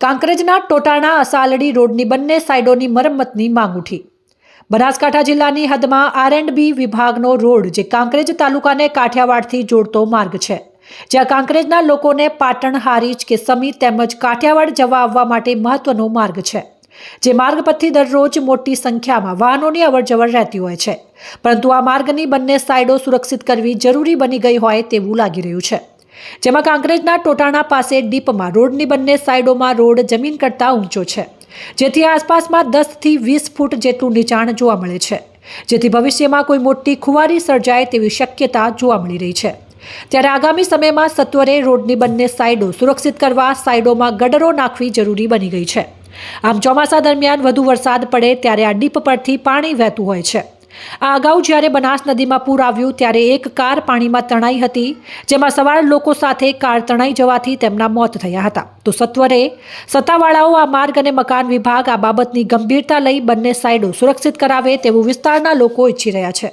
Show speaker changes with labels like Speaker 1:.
Speaker 1: કાંકરેજના ટોટાણા અસાલડી રોડની બંને સાઇડોની મરમ્મતની માંગ ઉઠી. બનાસકાંઠા જિલ્લાની હદમાં આર એન્ડ બી વિભાગનો રોડ જે કાંકરેજ તાલુકાને કાઠિયાવાડથી જોડતો માર્ગ છે. જ્યાં કાંકરેજના લોકોને પાટણ, હારીજ કે સમી તેમજ કાઠિયાવાડ જવા આવવા માટે મહત્વનો માર્ગ છે. જે માર્ગ પરથી દરરોજ મોટી સંખ્યામાં વાહનોની અવરજવર રહેતી હોય છે. પરંતુ આ માર્ગની બંને સાઇડો સુરક્ષિત કરવી જરૂરી બની ગઈ હોય તેવું લાગી રહ્યું છે. જેમાં કાંકરેજના ટોટાણા પાસે ડીપમાં રોડની બંને સાઇડોમાં રોડ જમીન કરતાં ઊંચો છે. જેથી આસપાસમાં દસથી વીસ ફૂટ જેટલું નીચાણ જોવા મળે છે. જેથી ભવિષ્યમાં કોઈ મોટી ખુવારી સર્જાય તેવી શક્યતા જોવા મળી રહી છે. ત્યારે આગામી સમયમાં સત્વરે રોડની બંને સાઇડો સુરક્ષિત કરવા સાઇડોમાં ગડરો નાખવી જરૂરી બની ગઈ છે. આમ ચોમાસા દરમિયાન વધુ વરસાદ પડે ત્યારે આ ડીપ પરથી પાણી વહેતું હોય છે. આ અગાઉ જ્યારે બનાસ નદીમાં પૂર આવ્યું ત્યારે એક કાર પાણીમાં તણાઈ હતી, જેમાં સવાર લોકો સાથે કાર તણાઈ જવાથી તેમના મોત થયા હતા. તો સત્વરે સત્તાવાળાઓ આ માર્ગ અને મકાન વિભાગ આ બાબતની ગંભીરતા લઈ બંને સાઇડો સુરક્ષિત કરાવે તેવું વિસ્તારના લોકો ઈચ્છી રહ્યા છે.